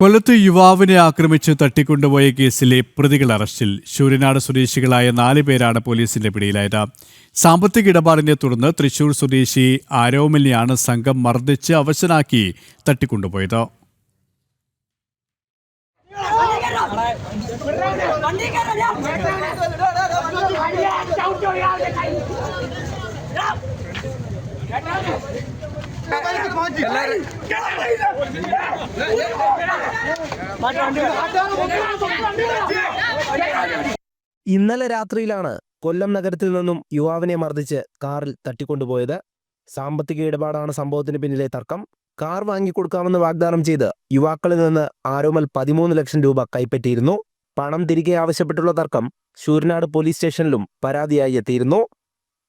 കൊല്ലത്ത് യുവാവിനെ ആക്രമിച്ച് തട്ടിക്കൊണ്ടുപോയ കേസിലെ പ്രതികൾ അറസ്റ്റിൽ. ശൂര്യനാട് സ്വദേശികളായ നാല് പേരാണ് പോലീസിന്റെ പിടിയിലായത്. സാമ്പത്തിക ഇടപാടിനെ തുടർന്ന് തൃശൂർ സ്വദേശി ആരോമലിനെയാണ് സംഘം മർദ്ദിച്ച് അവശനാക്കി തട്ടിക്കൊണ്ടുപോയത്. വണ്ടി ഇന്നലെ രാത്രിയിലാണ് കൊല്ലം നഗരത്തിൽ നിന്നും യുവാവിനെ മർദ്ദിച്ച് കാറിൽ തട്ടിക്കൊണ്ടുപോയത്. സാമ്പത്തിക ഇടപാടാണ് സംഭവത്തിന് പിന്നിലെ തർക്കം. കാർ വാങ്ങിക്കൊടുക്കാമെന്ന് വാഗ്ദാനം ചെയ്ത് യുവാക്കളിൽ നിന്ന് ആരോമൽ പതിമൂന്ന് ലക്ഷം രൂപ കൈപ്പറ്റിയിരുന്നു. പണം തിരികെ ആവശ്യപ്പെട്ടുള്ള തർക്കം ശൂരനാട് പോലീസ് സ്റ്റേഷനിലും പരാതിയായി എത്തിയിരുന്നു.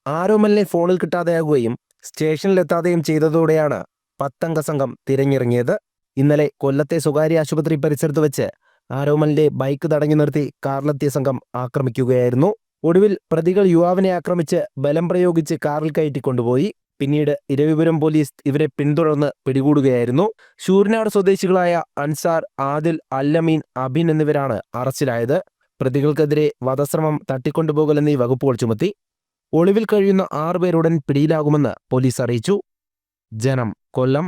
ആരോമലിനെ ഫോണിൽ കിട്ടാതെയാകുകയും സ്റ്റേഷനിലെത്താതെയും ചെയ്തതോടെയാണ് പത്തംഗ സംഘം തിരഞ്ഞിറങ്ങിയത്. ഇന്നലെ കൊല്ലത്തെ സ്വകാര്യ ആശുപത്രി പരിസരത്ത് വെച്ച് ആരോമലിന്റെ ബൈക്ക് തടഞ്ഞു നിർത്തി കാറിലെത്തിയ സംഘം ആക്രമിക്കുകയായിരുന്നു. ഒടുവിൽ പ്രതികൾ യുവാവിനെ ആക്രമിച്ച് ബലം പ്രയോഗിച്ച് കാറിൽ കയറ്റി കൊണ്ടുപോയി. പിന്നീട് ഇരവിപുരം പോലീസ് ഇവരെ പിന്തുടർന്ന് പിടികൂടുകയായിരുന്നു. ശൂരനാട് സ്വദേശികളായ അൻസാർ ആദിൽ അല്ലമീൻ അബിൻ എന്നിവരാണ് അറസ്റ്റിലായത്. പ്രതികൾക്കെതിരെ വധശ്രമം തട്ടിക്കൊണ്ടുപോകൽ എന്നീ വകുപ്പുകൾ ചുമത്തി. ഒളിവിൽ കഴിയുന്ന ആറുപേരുടൻ പിടിയിലാകുമെന്ന് പോലീസ് അറിയിച്ചു. ജനം കൊല്ലം.